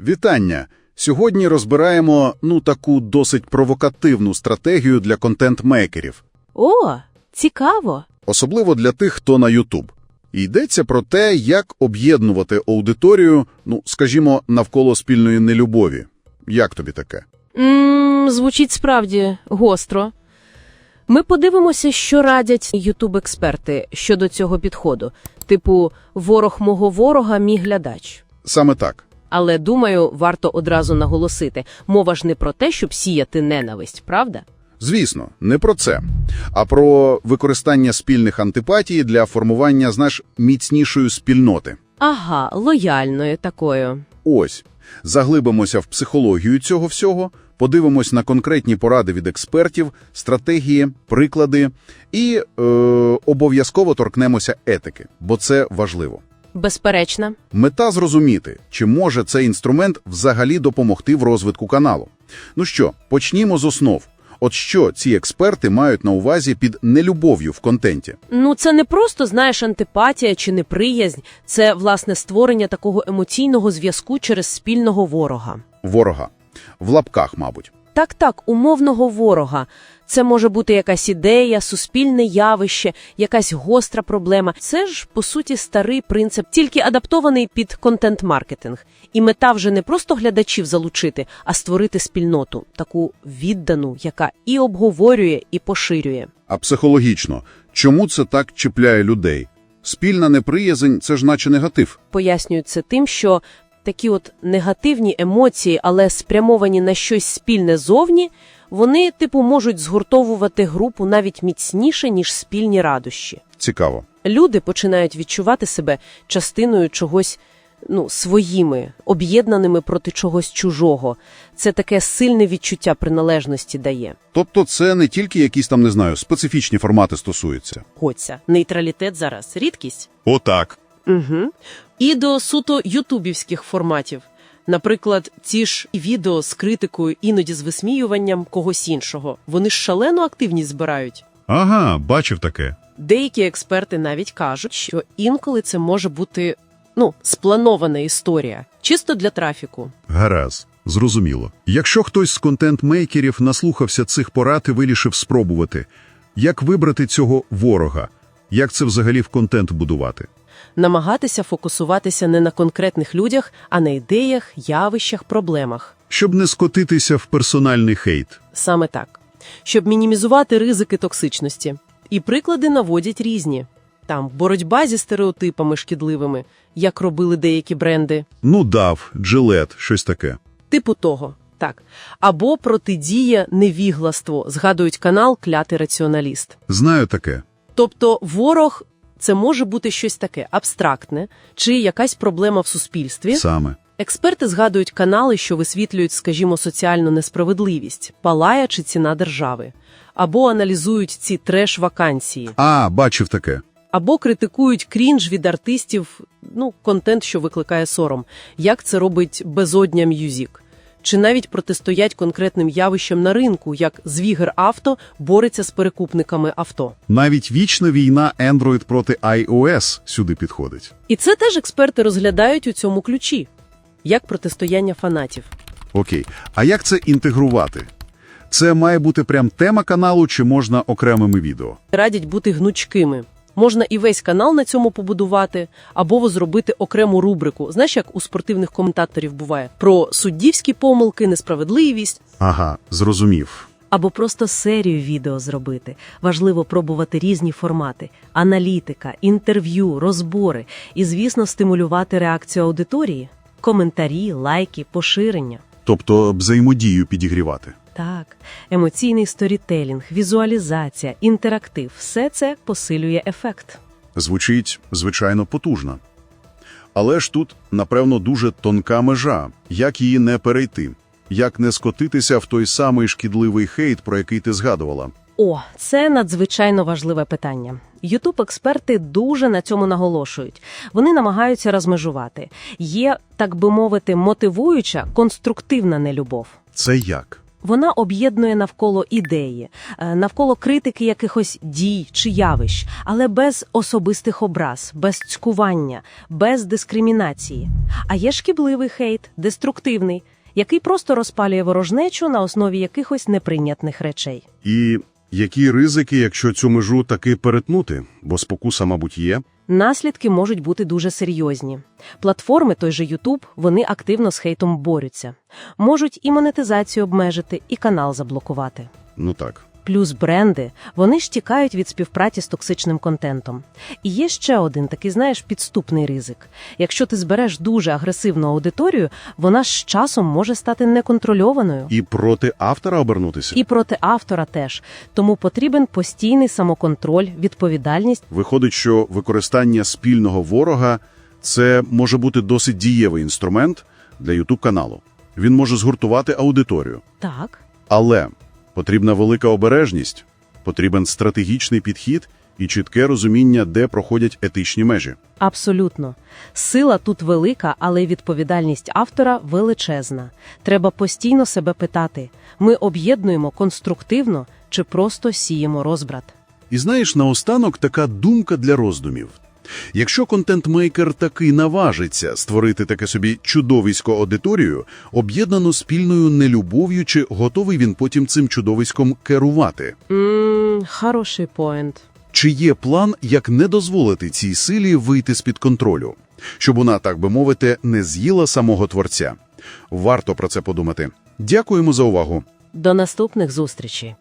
Вітання! Сьогодні розбираємо ну таку досить провокативну стратегію для контент-мейкерів, О, цікаво. особливо для тих, хто на YouTube. І йдеться про те, як об'єднувати аудиторію, ну, скажімо, навколо спільної нелюбові. Як тобі таке? м звучить справді гостро. Ми подивимося, що радять ютуб-експерти щодо цього підходу. Типу, ворог мого ворога – мій глядач. Саме так. Але, думаю, варто одразу наголосити, мова ж не про те, щоб сіяти ненависть, правда? Звісно, не про це, а про використання спільних антипатій для формування, знаєш, міцнішої спільноти. Ага, лояльною такою. Ось, заглибимося в психологію цього всього, подивимось на конкретні поради від експертів, стратегії, приклади і е, обов'язково торкнемося етики, бо це важливо. Безперечно. Мета зрозуміти, чи може цей інструмент взагалі допомогти в розвитку каналу. Ну що, почнімо з основ. От що ці експерти мають на увазі під нелюбов'ю в контенті? Ну, це не просто, знаєш, антипатія чи неприязнь, це, власне, створення такого емоційного зв'язку через спільного ворога. Ворога. В лапках, мабуть. Так, так, умовного ворога. Це може бути якась ідея, суспільне явище, якась гостра проблема. Це ж, по суті, старий принцип, тільки адаптований під контент-маркетинг. І мета вже не просто глядачів залучити, а створити спільноту, таку віддану, яка і обговорює, і поширює. А психологічно, чому це так чіпляє людей? Спільна неприязнь – це ж наче негатив. Пояснюють це тим, що такі от негативні емоції, але спрямовані на щось спільне зовні, вони, типу, можуть згуртовувати групу навіть міцніше, ніж спільні радощі. Цікаво. Люди починають відчувати себе частиною чогось, ну, своїми, об'єднаними проти чогось чужого. Це таке сильне відчуття приналежності дає. Тобто це не тільки якісь там, не знаю, специфічні формати стосуються. Гоця. Нейтралітет зараз рідкість. Отак. Угу. І до суто ютубівських форматів. Наприклад, ці ж відео з критикою, іноді з висміюванням когось іншого. Вони ж шалену активність збирають. Ага, бачив таке. Деякі експерти навіть кажуть, що інколи це може бути ну, спланована історія, чисто для трафіку. Гаразд, зрозуміло. Якщо хтось з контент-мейкерів наслухався цих порад і вирішив спробувати, як вибрати цього ворога, як це взагалі в контент будувати? Намагатися фокусуватися не на конкретних людях, а на ідеях, явищах, проблемах. Щоб не скотитися в персональний хейт. Саме так. Щоб мінімізувати ризики токсичності. І приклади наводять різні. Там боротьба зі стереотипами шкідливими, як робили деякі бренди. Ну, дав, джилет, щось таке. Типу того. Так. Або протидія невігластву, згадують канал Клятий раціоналіст. Знаю таке. Тобто ворог це може бути щось таке абстрактне чи якась проблема в суспільстві. Саме. Експерти згадують канали, що висвітлюють, скажімо, соціальну несправедливість, палая чи ціна держави, або аналізують ці треш-вакансії, А, бачив таке. або критикують крінж від артистів, ну, контент, що викликає сором, як це робить безодня М'юзік. Чи навіть протистоять конкретним явищам на ринку, як Звігер Авто бореться з перекупниками авто. Навіть вічна війна Android проти iOS сюди підходить. І це теж експерти розглядають у цьому ключі, як протистояння фанатів. Окей. А як це інтегрувати? Це має бути прям тема каналу, чи можна окремими відео? радять бути гнучкими. Можна і весь канал на цьому побудувати, або зробити окрему рубрику. Знаєш, як у спортивних коментаторів буває про суддівські помилки, несправедливість, Ага, зрозумів. або просто серію відео зробити. Важливо пробувати різні формати: аналітика, інтерв'ю, розбори і, звісно, стимулювати реакцію аудиторії, коментарі, лайки, поширення. Тобто взаємодію підігрівати. Так, емоційний сторітелінг, візуалізація, інтерактив все це посилює ефект. Звучить, звичайно, потужно. Але ж тут, напевно, дуже тонка межа. Як її не перейти? Як не скотитися в той самий шкідливий хейт, про який ти згадувала? О, це надзвичайно важливе питання. Ютуб-експерти дуже на цьому наголошують. Вони намагаються розмежувати. Є, так би мовити, мотивуюча, конструктивна нелюбов. Це як? Вона об'єднує навколо ідеї, е, навколо критики якихось дій чи явищ, але без особистих образ, без цькування, без дискримінації. А є шкідливий хейт, деструктивний, який просто розпалює ворожнечу на основі якихось неприйнятних речей. І які ризики, якщо цю межу таки перетнути? Бо спокуса, мабуть, є. Наслідки можуть бути дуже серйозні. Платформи, той же YouTube, вони активно з хейтом борються. Можуть і монетизацію обмежити, і канал заблокувати. Ну так. Плюс бренди, вони ж тікають від співпраці з токсичним контентом. І є ще один такий, знаєш, підступний ризик. Якщо ти збереш дуже агресивну аудиторію, вона з часом може стати неконтрольованою. І проти автора обернутися? І проти автора теж. Тому потрібен постійний самоконтроль, відповідальність. Виходить, що використання спільного ворога – це може бути досить дієвий інструмент для YouTube-каналу. Він може згуртувати аудиторію. Так. Але потрібна велика обережність, потрібен стратегічний підхід і чітке розуміння, де проходять етичні межі. Абсолютно. Сила тут велика, але й відповідальність автора величезна. Треба постійно себе питати: ми об'єднуємо конструктивно чи просто сіємо розбрат. І знаєш, наостанок така думка для роздумів. Якщо контент-мейкер таки наважиться створити таке собі чудовисько аудиторію, об'єднану спільною нелюбов'ю, чи готовий він потім цим чудовиськом керувати? Ммм, хороший поінт. Чи є план, як не дозволити цій силі вийти з-під контролю, щоб вона, так би мовити, не з'їла самого творця? Варто про це подумати. Дякуємо за увагу. До наступних зустрічей.